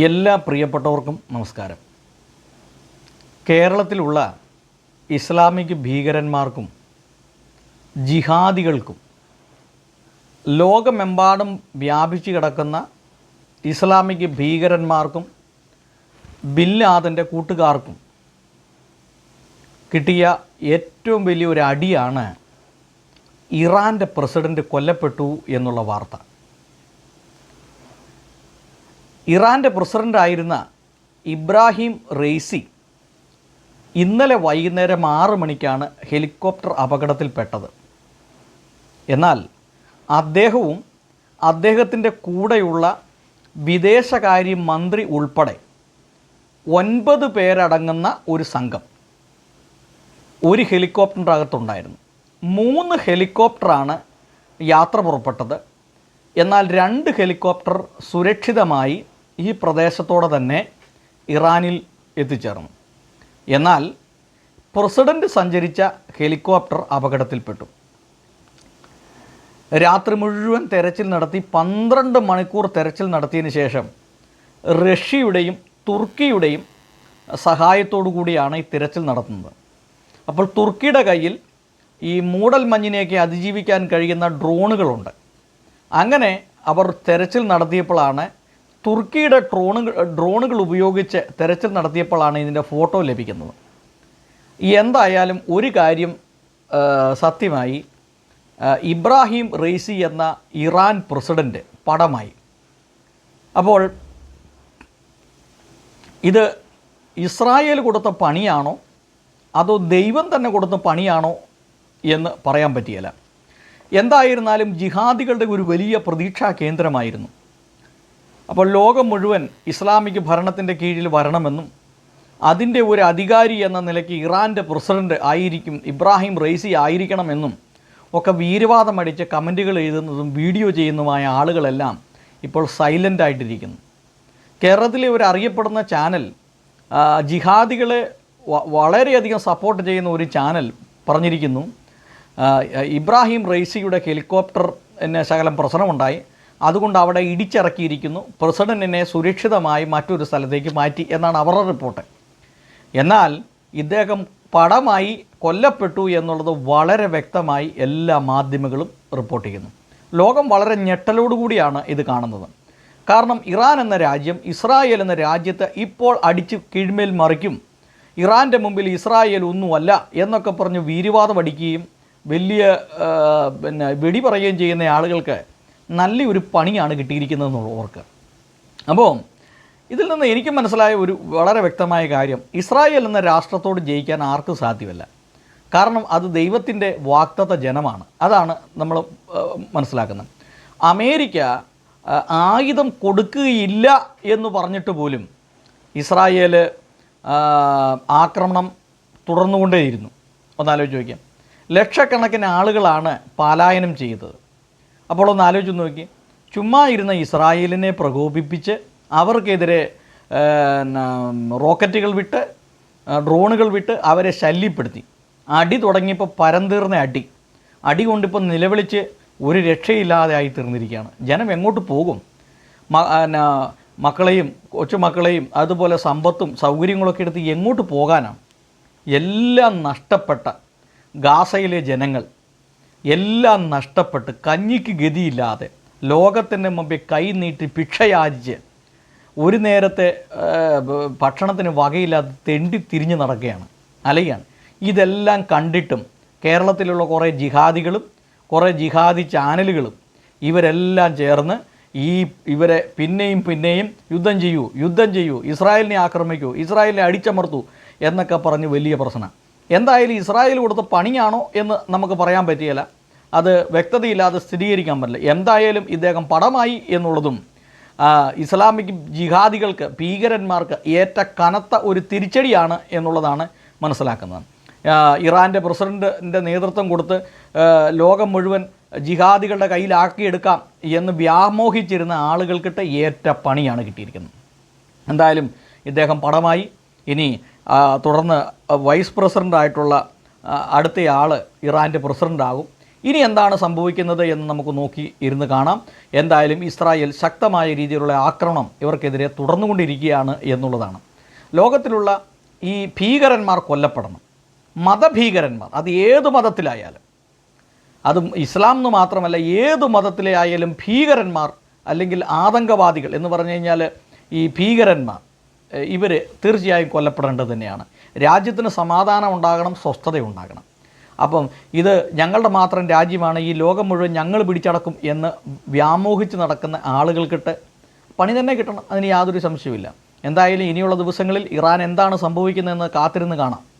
എല്ലാ പ്രിയപ്പെട്ടവർക്കും നമസ്കാരം. കേരളത്തിലുള്ള ഇസ്ലാമിക് ഭീകരന്മാർക്കും ജിഹാദികൾക്കും ലോകമെമ്പാടും വ്യാപിച്ചു കിടക്കുന്ന ഇസ്ലാമിക് ഭീകരന്മാർക്കും ബില്ലാദിന്റെ കൂട്ടുകാർക്കും കിട്ടിയ ഏറ്റവും വലിയൊരു അടിയാണ് ഇറാന്റെ പ്രസിഡന്റ് കൊല്ലപ്പെട്ടു എന്നുള്ള വാർത്ത. ഇറാന്റെ പ്രസിഡന്റായിരുന്ന ഇബ്രാഹിം റെയ്സി ഇന്നലെ വൈകുന്നേരം ആറ് മണിക്കാണ് ഹെലികോപ്റ്റർ അപകടത്തിൽപ്പെട്ടത്. എന്നാൽ അദ്ദേഹവും അദ്ദേഹത്തിന്റെ കൂടെയുള്ള വിദേശകാര്യ മന്ത്രി ഉൾപ്പെടെ ഒൻപത് പേരടങ്ങുന്ന ഒരു സംഘം ഒരു ഹെലികോപ്റ്ററിന്റെ അകത്തുണ്ടായിരുന്നു മൂന്ന് ഹെലികോപ്റ്ററാണ് യാത്ര പുറപ്പെട്ടത്. എന്നാൽ രണ്ട് ഹെലികോപ്റ്റർ സുരക്ഷിതമായി ഈ പ്രദേശത്തോടെ തന്നെ ഇറാനിൽ എത്തിച്ചേർന്നു. എന്നാൽ പ്രസിഡന്റ് സഞ്ചരിച്ച ഹെലികോപ്റ്റർ അപകടത്തിൽപ്പെട്ടു. രാത്രി മുഴുവൻ തെരച്ചിൽ നടത്തി പന്ത്രണ്ട് മണിക്കൂർ തെരച്ചിൽ നടത്തിയതിന് ശേഷം റഷ്യയുടെയും തുർക്കിയുടെയും സഹായത്തോടു കൂടിയാണ് ഈ തിരച്ചിൽ നടത്തുന്നത്. അപ്പോൾ തുർക്കിയുടെ കയ്യിൽ ഈ മൂടൽ മഞ്ഞിനെയൊക്കെ അതിജീവിക്കാൻ കഴിയുന്ന ഡ്രോണുകളുണ്ട്. അങ്ങനെ അവർ തെരച്ചിൽ നടത്തിയപ്പോഴാണ് തുർക്കിയുടെ ഡ്രോണുകൾ ഡ്രോണുകൾ ഉപയോഗിച്ച് തെരച്ചിൽ നടത്തിയപ്പോഴാണ് ഇതിന്റെ ഫോട്ടോ ലഭിക്കുന്നത്. എന്തായാലും ഒരു കാര്യം സത്യമായി ഇബ്രാഹിം റെയ്സി എന്ന ഇറാൻ പ്രസിഡന്റ് പടമായി. അപ്പോൾ ഇത് ഇസ്രായേൽ കൊടുത്ത പണിയാണോ? അതോ ദൈവം തന്നെ കൊടുത്ത പണിയാണോ എന്ന് പറയാൻ പറ്റിയല്ല. എന്തായിരുന്നാലും ജിഹാദികളുടെ ഒരു വലിയ പ്രതീക്ഷാ കേന്ദ്രമായിരുന്നു. അപ്പോൾ ലോകം മുഴുവൻ ഇസ്ലാമിക് ഭരണത്തിന്റെ കീഴിൽ വരണമെന്നും അതിന്റെ ഒരു അധികാരി എന്ന നിലയ്ക്ക് ഇറാന്റെ പ്രസിഡന്റ് ആയിരിക്കും ഇബ്രാഹിം റെയ്സി ആയിരിക്കണമെന്നും ഒക്കെ വീരവാദം അടിച്ച് കമന്റുകൾ എഴുതുന്നതും വീഡിയോ ചെയ്യുന്നതുമായ ആളുകളെല്ലാം ഇപ്പോൾ സൈലന്റ് ആയിട്ടിരിക്കുന്നു. കേരളത്തിലെ ഒരു അറിയപ്പെടുന്ന ചാനൽ ജിഹാദികളെ വളരെയധികം സപ്പോർട്ട് ചെയ്യുന്ന ഒരു ചാനൽ പറഞ്ഞിരിക്കുന്നു. ഇബ്രാഹിം റെയ്സിയുടെ ഹെലികോപ്റ്റർ എന്നെ ശകലം പ്രശ്നമുണ്ടായി. അതുകൊണ്ട് അവിടെ ഇടിച്ചിറക്കിയിരിക്കുന്നു. പ്രസിഡന്റിനെ സുരക്ഷിതമായി മറ്റൊരു സ്ഥലത്തേക്ക് മാറ്റി എന്നാണ് അവരുടെ റിപ്പോർട്ട്. എന്നാൽ ഇദ്ദേഹം പടമായി കൊല്ലപ്പെട്ടു എന്നുള്ളത് വളരെ വ്യക്തമായി എല്ലാ മാധ്യമങ്ങളും റിപ്പോർട്ട് ചെയ്യുന്നു. ലോകം വളരെ ഞെട്ടലോടുകൂടിയാണ് ഇത് കാണുന്നത്. കാരണം ഇറാൻ എന്ന രാജ്യം ഇസ്രായേൽ എന്ന രാജ്യത്തെ ഇപ്പോൾ അടിച്ച് കീഴ്മേൽ മറിക്കും. ഇറാന്റെ മുമ്പിൽ ഇസ്രായേൽ ഒന്നുമല്ല എന്നൊക്കെ പറഞ്ഞ് വീരവാദം അടിക്കുകയും വലിയ പിന്നെ വെടി പറയുകയും ചെയ്യുന്ന ആളുകൾക്ക് നല്ലൊരു പണിയാണ് കിട്ടിയിരിക്കുന്നതെന്നുള്ള ഓർക്കുക. അപ്പോൾ ഇതിൽ നിന്ന് എനിക്ക് മനസ്സിലായ ഒരു വളരെ വ്യക്തമായ കാര്യം ഇസ്രായേൽ എന്ന രാഷ്ട്രത്തോട് ജയിക്കാൻ ആർക്കും സാധ്യമല്ല. കാരണം അത് ദൈവത്തിന്റെ വാക്തത്വ ജനമാണ്. അതാണ് നമ്മൾ മനസ്സിലാക്കുന്നത്. അമേരിക്ക ആയുധം കൊടുക്കുകയില്ല എന്ന് പറഞ്ഞിട്ട് പോലും ഇസ്രായേൽ ആക്രമണം തുടർന്നുകൊണ്ടേയിരുന്നു. ഒന്നാലോചിച്ച് ചോദിക്കാം ലക്ഷക്കണക്കിന് ആളുകളാണ് പലായനം ചെയ്തത്. അപ്പോൾ ഒന്ന് ആലോചിച്ച് നോക്കി. ചുമ്മാ ഇരുന്ന ഇസ്രായേലിനെ പ്രകോപിപ്പിച്ച് അവർക്കെതിരെ റോക്കറ്റുകൾ വിട്ട് ഡ്രോണുകൾ വിട്ട് അവരെ ശല്യപ്പെടുത്തി. അടി തുടങ്ങിയപ്പോൾ പരന്തീർന്ന അടി. അടി കൊണ്ടിപ്പോൾ നിലവിളിച്ച് ഒരു രക്ഷയില്ലാതെ ആയി തീർന്നിരിക്കുകയാണ്. ജനം എങ്ങോട്ട് പോകും? മക്കളെയും കൊച്ചുമക്കളെയും അതുപോലെ സമ്പത്തും സൗകര്യങ്ങളൊക്കെ എടുത്ത് എങ്ങോട്ട് പോകാനാണ്? എല്ലാം നഷ്ടപ്പെട്ട ഗാസയിലെ ജനങ്ങൾ. എല്ലാം നഷ്ടപ്പെട്ട് കഞ്ഞിക്ക് ഗതിയില്ലാതെ ലോകത്തിന്റെ മുമ്പിൽ കൈ നീട്ടി ഭിക്ഷയാചിച്ച് ഒരു നേരത്തെ ഭക്ഷണത്തിന് വകയില്ലാതെ തെണ്ടി തിരിഞ്ഞ് നടക്കുകയാണ്. അലയാണ്. ഇതെല്ലാം കണ്ടിട്ടും കേരളത്തിലുള്ള കുറേ ജിഹാദികളും കുറേ ജിഹാദി ചാനലുകളും ഇവരെല്ലാം ചേർന്ന് ഈ ഇവരെ പിന്നെയും പിന്നെയും യുദ്ധം ചെയ്യൂ യുദ്ധം ചെയ്യൂ ഇസ്രായേലിനെ ആക്രമിക്കൂ ഇസ്രായേലിനെ അടിച്ചമർത്തൂ എന്നൊക്കെ പറഞ്ഞ് വലിയ പ്രശ്നം എന്തായാലും ഇസ്രായേൽ കൊടുത്ത പണിയാണോ എന്ന് നമുക്ക് പറയാൻ പറ്റിയല്ല. അത് വ്യക്തതയില്ലാതെ സ്ഥിരീകരിക്കാൻ പറ്റില്ല. എന്തായാലും ഇദ്ദേഹം പടമായി എന്നുള്ളതും ഇസ്ലാമിക് ജിഹാദികൾക്ക് ഭീകരന്മാർക്ക് ഏറ്റ കനത്ത ഒരു തിരിച്ചടിയാണ് എന്നുള്ളതാണ് മനസ്സിലാക്കുന്നത്. ഇറാന്റെ പ്രസിഡന്റിന്റെ നേതൃത്വം കൊടുത്ത് ലോകം മുഴുവൻ ജിഹാദികളുടെ കയ്യിലാക്കിയെടുക്കാം എന്ന് വ്യാമോഹിച്ചിരുന്ന ആളുകൾക്കിട്ട് ഏറ്റ പണിയാണ് കിട്ടിയിരിക്കുന്നത്. എന്തായാലും ഇദ്ദേഹം പടമായി. ഇനി തുടർന്ന് വൈസ് പ്രസിഡന്റായിട്ടുള്ള അടുത്തയാൾ ഇറാന്റെ പ്രസിഡന്റാകും ഇനി എന്താണ് സംഭവിക്കുന്നത് എന്ന് നമുക്ക് നോക്കി ഇരുന്ന് കാണാം. എന്തായാലും ഇസ്രായേൽ ശക്തമായ രീതിയിലുള്ള ആക്രമണം ഇവർക്കെതിരെ തുടർന്നുകൊണ്ടിരിക്കുകയാണ് എന്നുള്ളതാണ്. ലോകത്തിലുള്ള ഈ ഭീകരന്മാർ കൊല്ലപ്പെടണം. മതഭീകരന്മാർ അത് ഏത് മതത്തിലായാലും. അത് ഇസ്ലാം എന്ന് മാത്രമല്ല ഏത് മതത്തിലെ ആയാലും ഭീകരന്മാർ അല്ലെങ്കിൽ ആതങ്കവാദികൾ എന്ന് പറഞ്ഞു കഴിഞ്ഞാൽ ഈ ഭീകരന്മാർ ഇവർ തീർച്ചയായും കൊല്ലപ്പെടേണ്ടത് തന്നെയാണ്. രാജ്യത്തിന് സമാധാനം ഉണ്ടാകണം സ്വസ്ഥത ഉണ്ടാകണം. അപ്പം ഇത് ഞങ്ങളുടെ മാത്രം രാജ്യമാണ്. ഈ ലോകം മുഴുവൻ ഞങ്ങൾ പിടിച്ചടക്കും എന്ന് വ്യാമോഹിച്ച് നടക്കുന്ന ആളുകൾക്കിട്ട് പണി തന്നെ കിട്ടണം. അതിന് യാതൊരു സംശയവുമില്ല. എന്തായാലും ഇനിയുള്ള ദിവസങ്ങളിൽ ഇറാൻ എന്താണ് സംഭവിക്കുന്നതെന്ന് കാത്തിരുന്ന് കാണാം.